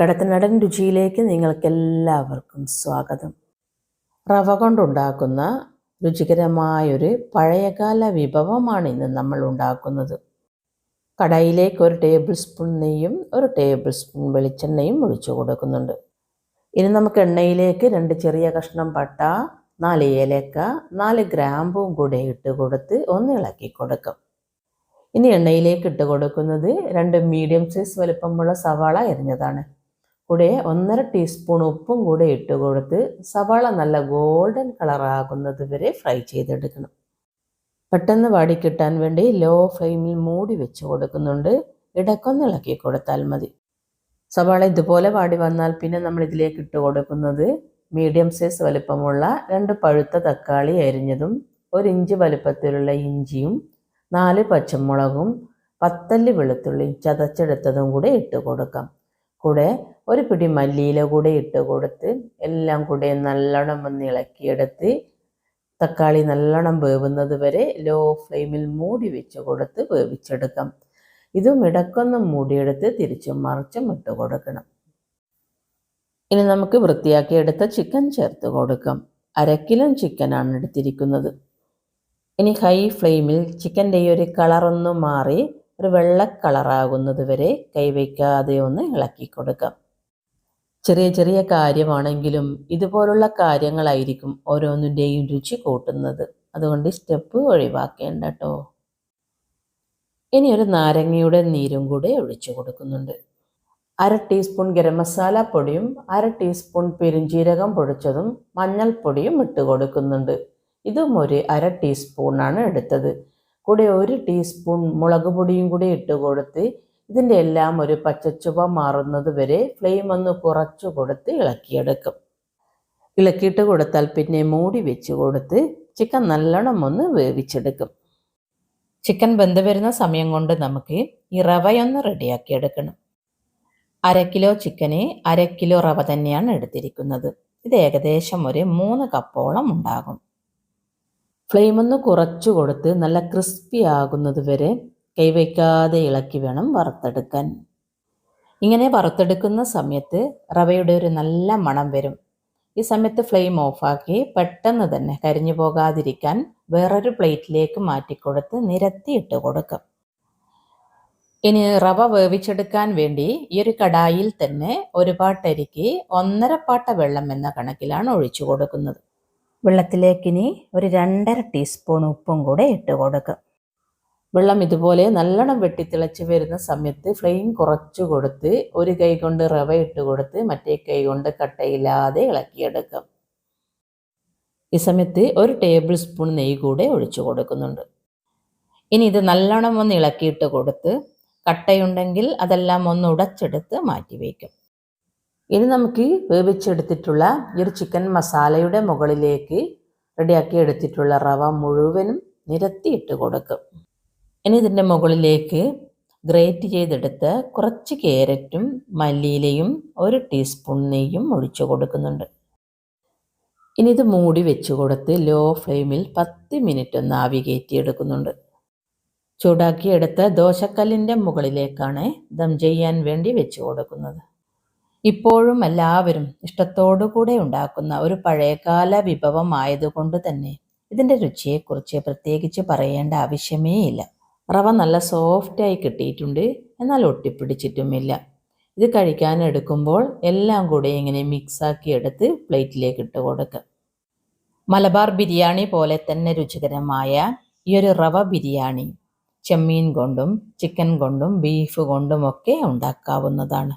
കടത്തനടൻ രുചിയിലേക്ക് നിങ്ങൾക്കെല്ലാവർക്കും സ്വാഗതം. റവ കൊണ്ടുണ്ടാക്കുന്ന രുചികരമായൊരു പഴയകാല വിഭവമാണ് ഇന്ന് നമ്മൾ ഉണ്ടാക്കുന്നത്. കടയിലേക്ക് ഒരു ടേബിൾ സ്പൂൺ നെയ്യും ഒരു ടേബിൾ സ്പൂൺ വെളിച്ചെണ്ണയും ഒഴിച്ചു കൊടുക്കുന്നുണ്ട്. ഇനി നമുക്ക് എണ്ണയിലേക്ക് രണ്ട് ചെറിയ കഷ്ണം പട്ട നാല് ഏലക്ക നാല് ഗ്രാമ്പും കൂടെ ഇട്ട് കൊടുത്ത് ഒന്ന് ഇളക്കി കൊടുക്കും. ഇനി എണ്ണയിലേക്ക് ഇട്ട് കൊടുക്കുന്നത് രണ്ട് മീഡിയം സൈസ് വലുപ്പമുള്ള സവാള എരിഞ്ഞതാണ് കൂടെ ഒന്നര ടീസ്പൂൺ ഉപ്പും കൂടെ ഇട്ട് കൊടുത്ത് സവാള നല്ല ഗോൾഡൻ കളറാകുന്നത് വരെ ഫ്രൈ ചെയ്തെടുക്കണം. പെട്ടെന്ന് വാടിക്കിട്ടാൻ വേണ്ടി ലോ ഫ്ലെയിമിൽ മൂടി വെച്ച് കൊടുക്കുന്നുണ്ട്. ഇടക്കൊന്നിളക്കി കൊടുത്താൽ മതി. സവാള ഇതുപോലെ വാടി വന്നാൽ പിന്നെ നമ്മൾ ഇതിലേക്ക് ഇട്ട് കൊടുക്കുന്നത് മീഡിയം സൈസ് വലുപ്പമുള്ള രണ്ട് പഴുത്ത തക്കാളി അരിഞ്ഞതും ഒരു ഇഞ്ച് വലുപ്പത്തിലുള്ള ഇഞ്ചിയും നാല് പച്ചമുളകും പത്തല്ലി വെളുത്തുള്ളിയും ചതച്ചെടുത്തതും കൂടെ ഇട്ട് കൊടുക്കാം. കൂടെ ഒരു പിടി മല്ലിയില കൂടെ ഇട്ട് കൊടുത്ത് എല്ലാം കൂടെ നല്ലോണം ഒന്ന് ഇളക്കിയെടുത്ത് തക്കാളി നല്ലോണം വേവുന്നത് വരെ ലോ ഫ്ലെയിമിൽ മൂടി വെച്ച് കൊടുത്ത് വേവിച്ചെടുക്കാം. ഇതും ഇടക്കൊന്നും മൂടിയെടുത്ത് തിരിച്ചും മറിച്ചും ഇട്ട് കൊടുക്കണം. ഇനി നമുക്ക് വൃത്തിയാക്കിയെടുത്ത ചിക്കൻ ചേർത്ത് കൊടുക്കാം. അരക്കിലും കിലോ ചിക്കനാണ് എടുത്തിരിക്കുന്നത്. ഇനി ഹൈ ഫ്ലെയിമിൽ ചിക്കന്റെ ഈ ഒരു കളറൊന്ന് മാറി ഒരു വെള്ള കളറാകുന്നത് വരെ കൈവയ്ക്കാതെ ഒന്ന് ഇളക്കി കൊടുക്കാം. ചെറിയ ചെറിയ കാര്യമാണെങ്കിലും ഇതുപോലുള്ള കാര്യങ്ങളായിരിക്കും ഓരോന്നിന്റെയും രുചി കൂട്ടുന്നത്. അതുകൊണ്ട് സ്റ്റെപ്പ് ഒഴിവാക്കേണ്ട കേട്ടോ ഇനി ഒരു നാരങ്ങയുടെ നീരും കൂടെ ഒഴിച്ചു കൊടുക്കുന്നുണ്ട്. അര ടീസ്പൂൺ ഗരം മസാല പൊടിയും അര ടീസ്പൂൺ പെരുംജീരകം പൊടിച്ചതും മഞ്ഞൾപ്പൊടിയും ഇട്ട് കൊടുക്കുന്നുണ്ട്. ഇതും ഒരു അര ടീസ്പൂണാണ് എടുത്തത്. കൂടെ ഒരു ടീസ്പൂൺ മുളക് പൊടിയും കൂടി ഇട്ട് കൊടുത്ത് ഇതിന്റെ എല്ലാം ഒരു പച്ചച്ചുവ മാറുന്നത് വരെ ഫ്ലെയിം ഒന്ന് കുറച്ചു കൊടുത്ത് ഇളക്കിയെടുക്കും. ഇളക്കിയിട്ട് കൊടുത്താൽ പിന്നെ മൂടി വെച്ച് കൊടുത്ത് ചിക്കൻ നല്ലോണം ഒന്ന് വേവിച്ചെടുക്കും. ചിക്കൻ വെന്ത് വരുന്ന സമയം കൊണ്ട് നമുക്ക് ഈ റവയൊന്ന് റെഡിയാക്കി എടുക്കണം. അര കിലോ ചിക്കന് അര കിലോ റവ തന്നെയാണ് എടുത്തിരിക്കുന്നത്. ഇത് ഏകദേശം ഒരു മൂന്ന് കപ്പോളം ഉണ്ടാകും. ഫ്ലെയിം ഒന്ന് കുറച്ചു കൊടുത്ത് നല്ല ക്രിസ്പി ആകുന്നത് വരെ കൈവയ്ക്കാതെ ഇളക്കി വേണം വറുത്തെടുക്കാൻ. ഇങ്ങനെ വറുത്തെടുക്കുന്ന സമയത്ത് റവയുടെ ഒരു നല്ല മണം വരും. ഈ സമയത്ത് ഫ്ലെയിം ഓഫാക്കി പെട്ടെന്ന് തന്നെ കരിഞ്ഞു പോകാതിരിക്കാൻ വേറൊരു പ്ലേറ്റിലേക്ക് മാറ്റിക്കൊടുത്ത് നിരത്തിയിട്ട് കൊടുക്കും. ഇനി റവ വേവിച്ചെടുക്കാൻ വേണ്ടി ഈ ഒരു കടായിൽ തന്നെ ഒരു പാട്ടരിക്ക് ഒന്നര പാട്ട വെള്ളം എന്ന കണക്കിലാണ് ഒഴിച്ചു കൊടുക്കുന്നത്. വെള്ളത്തിലേക്കിനി ഒരു രണ്ടര ടീസ്പൂൺ ഉപ്പും കൂടെ ഇട്ട് കൊടുക്കുക വെള്ളം ഇതുപോലെ നല്ലോണം വെട്ടിത്തിളച്ച് വരുന്ന സമയത്ത് ഫ്ലെയിം കുറച്ച് കൊടുത്ത് ഒരു കൈ കൊണ്ട് റവ ഇട്ട് കൊടുത്ത് മറ്റേ കൈ കൊണ്ട് കട്ടയില്ലാതെ ഇളക്കിയെടുക്കും. ഈ സമയത്ത് ഒരു ടേബിൾ സ്പൂൺ നെയ്യ് കൂടെ ഒഴിച്ചു കൊടുക്കുന്നുണ്ട്. ഇനി ഇത് നല്ലോണം ഒന്ന് ഇളക്കിയിട്ട് കൊടുത്ത് കട്ടയുണ്ടെങ്കിൽ അതെല്ലാം ഒന്ന് ഉടച്ചെടുത്ത് മാറ്റി വയ്ക്കും. ഇനി നമുക്ക് വേവിച്ചെടുത്തിട്ടുള്ള ഈ ഒരു ചിക്കൻ മസാലയുടെ മുകളിലേക്ക് റെഡിയാക്കി എടുത്തിട്ടുള്ള റവ മുഴുവനും നിരത്തിയിട്ട് കൊടുക്കും. ഇനി ഇതിന്റെ മുകളിലേക്ക് ഗ്രേറ്റ് ചെയ്തെടുത്ത് കുറച്ച് ക്യാരറ്റും മല്ലിയിലയും ഒരു ടീസ്പൂൺ നെയ്യും ഒഴിച്ചു കൊടുക്കുന്നുണ്ട്. ഇനി ഇത് മൂടി വെച്ച് കൊടുത്ത് ലോ ഫ്ലെയിമിൽ പത്ത് മിനിറ്റ് ഒന്ന് ആവി കയറ്റിയെടുക്കുന്നുണ്ട്. ചൂടാക്കിയെടുത്ത് ദോശക്കല്ലിന്റെ മുകളിലേക്കാണ് ദം ചെയ്യാൻ വേണ്ടി വെച്ച് കൊടുക്കുന്നത്. ഇപ്പോഴും എല്ലാവരും ഇഷ്ടത്തോടു കൂടെ ഉണ്ടാക്കുന്ന ഒരു പഴയകാല വിഭവമായതുകൊണ്ട് തന്നെ ഇതിന്റെ രുചിയെക്കുറിച്ച് പ്രത്യേകിച്ച് പറയേണ്ട ആവശ്യമേ ഇല്ല. റവ നല്ല സോഫ്റ്റായി കിട്ടിയിട്ടുണ്ട് എന്നാൽ ഒട്ടിപ്പിടിച്ചിട്ടുമില്ല. ഇത് കഴിക്കാൻ എടുക്കുമ്പോൾ എല്ലാം കൂടെ ഇങ്ങനെ മിക്സാക്കി എടുത്ത് പ്ലേറ്റിലേക്ക് ഇട്ട് കൊടുക്കുക. മലബാർ ബിരിയാണി പോലെ തന്നെ രുചികരമായ ഈ ഒരു റവ ബിരിയാണി ചെമ്മീൻ കൊണ്ടും ചിക്കൻ കൊണ്ടും ബീഫ് കൊണ്ടും ഒക്കെ ഉണ്ടാക്കാവുന്നതാണ്.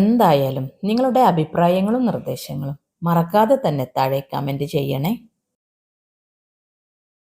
എന്തായാലും നിങ്ങളുടെ അഭിപ്രായങ്ങളും നിർദ്ദേശങ്ങളും മറക്കാതെ തന്നെ താഴെ കമന്റ് ചെയ്യണേ.